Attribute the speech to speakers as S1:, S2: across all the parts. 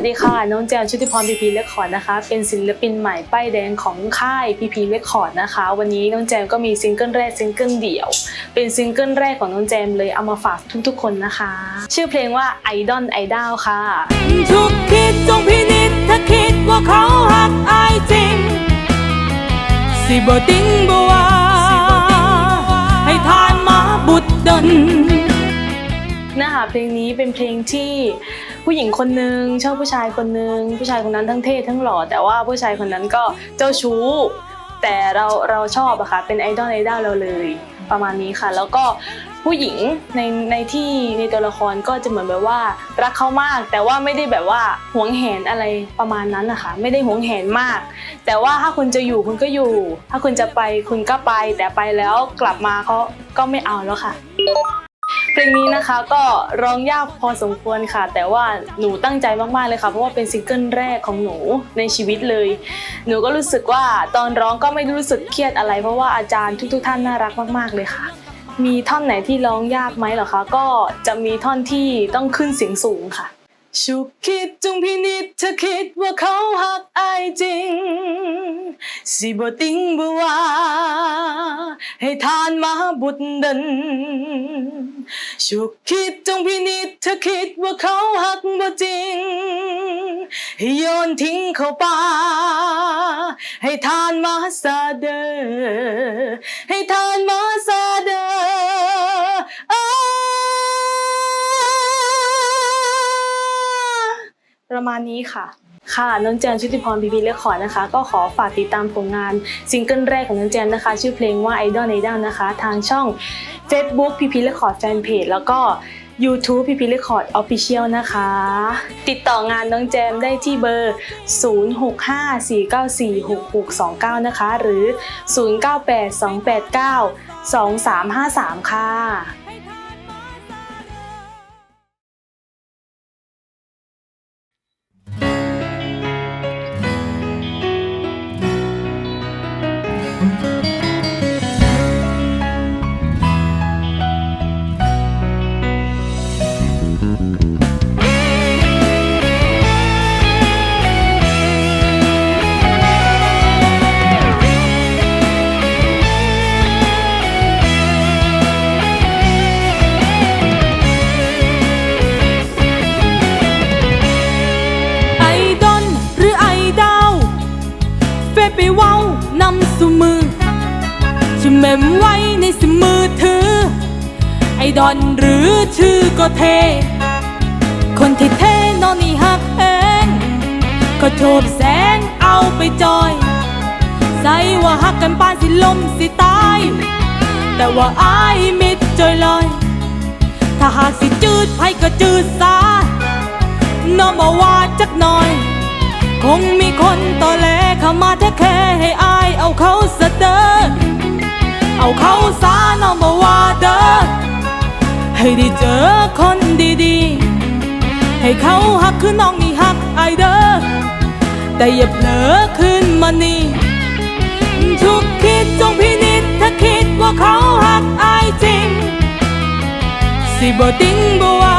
S1: สวัสดีค่ะ น้องแจมชุติพรพีพีเรคคอร์ดนะคะ เป็นศิลปินใหม่ป้ายแดงของค่ายพีพีเรคคอร์ดนะคะ วันนี้น้องแจมก็มีซิงเกิลแรกซิงเกิลเดี่ยว เป็นซิงเกิลแรกของน้องแจมเลยเอามาฝากทุกๆ คนนะคะ ชื่อเพลงว่าไอดอลไอดอลค่ะ
S2: ทุกคิดจงพินิจถ้าคิดว่าเขาหักอายจริงสิบ่ติ้งบ่ว่าให้ทานมาบุดดน
S1: เนื้อหาเพลงนี้เป็นเพลงที่ ผู้หญิงคนนึงชอบผู้ชายคนนึงผู้ชายคนนั้นทั้งเท่ทั้งหล่อแต่ว่าผู้ชายคนนั้นก็เจ้าชู้ แต่เราเราชอบอะค่ะเป็นไอดอลไอดอลเราเลยประมาณนี้ค่ะ แล้วก็ผู้หญิงในในที่ในตัวละครก็จะเหมือนแบบว่า รักเขามาก แต่ว่าไม่ได้แบบว่าหวงแหนอะไรประมาณนั้นนะคะไม่ได้หวงแหนมาก แต่ว่าถ้าคุณจะอยู่คุณก็อยู่ ถ้าคุณจะไปคุณก็ไป แต่ไปแล้วกลับมาเขาก็ไม่เอาแล้วค่ะ ลงนี้นะคะก็ร้องยากพอสมควรค่ะ แต่ว่าหนูตั้งใจมากๆเลยค่ะ เพราะว่าเป็นซิงเกิลแรกของหนูในชีวิตเลย หนูก็รู้สึกว่าตอนร้องก็ไม่รู้สึกเครียดอะไร เพราะว่าอาจารย์ทุก ๆ ท่านน่ารักมากๆเลยค่ะ มีท่อนไหนที่ร้องยากไหมเหรอคะก็จะมีท่อนที่ต้องขึ้นเสียงสูงค่ะ ชุกคิดจงพินิจเธอคิดว่าเขาหักอายจริง สิบ่ติงบ่ว่าให้ทานมาบุดดันชุกคิดจงพินิจเธอคิดว่าเขาหักบ่จริง ให้โยนทิ้งเขาป่าให้ทานมาซาเดอให้ทานมาซาเดอ ประมาณนี้ค่ะ ค่ะน้องแจนชุติพรพีพีเลคอร์นะคะ ก็ขอฝากติดตามผลงานซิงเกิลแรกของน้องแจนนะคะ ชื่อเพลงว่า Idol Idol นนะคะ ทางช่อง Facebook พีพีเลคอร์ดแฟนเพจแล้วก็ YouTube พีพีเลคคอร์ดออฟฟิเชียลนะคะ ติดต่องานน้องแจมได้ที่เบอร์ 0654946629 นะคะ หรือ 0982892353 ค่ะ
S2: ชื่มมไว้ในสมือถือ ไอดอนหรือชื่อก็เท คนที่เทนอนนี่ฮักเองก็โฉบแสงเอาไปจอย ใส่ว่าฮักกันปานสิลมสิตาย แต่ว่าอายมิดจอยลอย ถ้าหากสิจืดไผก็จืดซาน้องบอกว่าจักหน่อย คงมีคนต่อแลเข้ามาแท้แค่ให้อายเอาเขาสะเดอ เอาเขาสาน้องบอกว่าเด้อให้ได้เจอคนดีๆ ให้เขาหักคือน้องนี่หักไอเด้อแต่อย่าเผลอขึ้นมานี่ทุกคิดจงพินิจถ้าคิดว่าเขาหักไอจริง สิบ่ติงบ่ว่า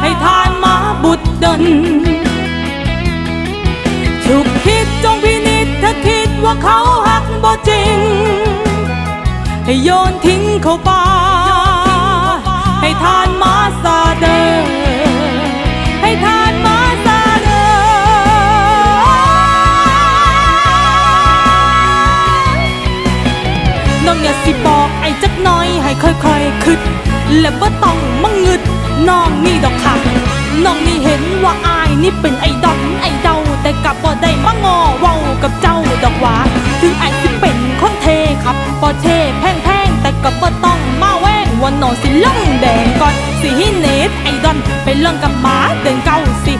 S2: ให้ทานมาบุดดนฉุกคิดจงพินิจถ้าคิดว่าเขาหักบ่จริง ให้โยนทิ้งเข้าป่าให้ทานมาซาเดอให้ทานมาซาเดอน้องอย่าสิบอกไอ้จักน้อยให้ค่อยๆคิดและบ่ต้องมังงึดน้องนี่ดอกค่ะน้องนี่เห็นว่าอายนี่เป็นไอ้ดอนไอ้เดาแต่กลับบ่ได้ วันนอนสิล่องแดงก่อนสิให้เนตไอ้ดอนไปเล่นกับหมาเดินเก้าสิ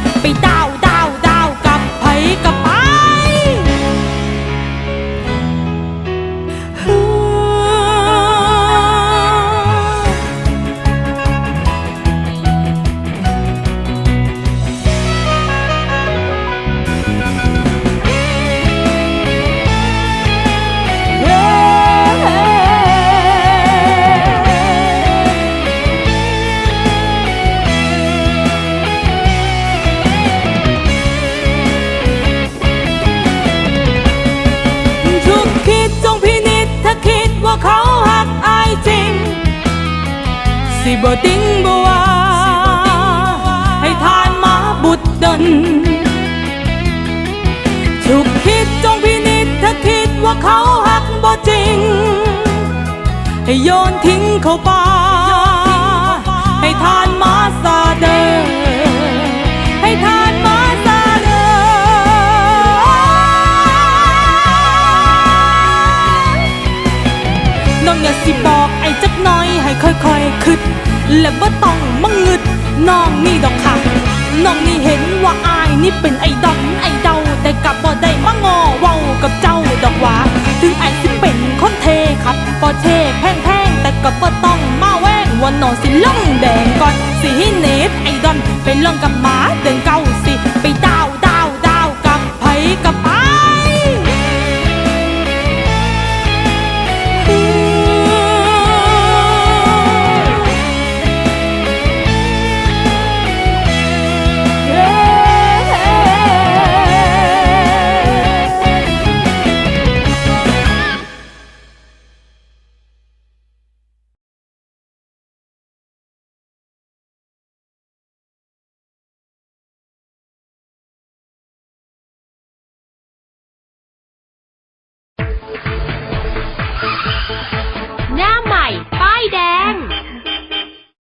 S2: บ่ติ้งบ่ว่าให้ทานมาบุดดนฉุกคิดจงพินิจถ้าคิดว่าเขาหักบ่จริง ให้โยนทิ้งเขาไป น้องอย่าสิบอกไอ้จักหน้อยให้ค่อยๆคิดและบ่ต้องมังงึดน้องนี่ดอกค่ะน้องนี่เห็นว่าอายนี่เป็นไอ้ดอนไอ้เดาแต่กลับบ่ได้มางอเว้ากับเจ้าดอกว่าถึงไอ้สิเป็นคนเทครับก็เทแพงแพงแต่ก็บ่ต้องมาแวงว่าน้องสิล่องแดงก่อนสิให้เนตไอ้ดอนไปล่องกับหมาเดิน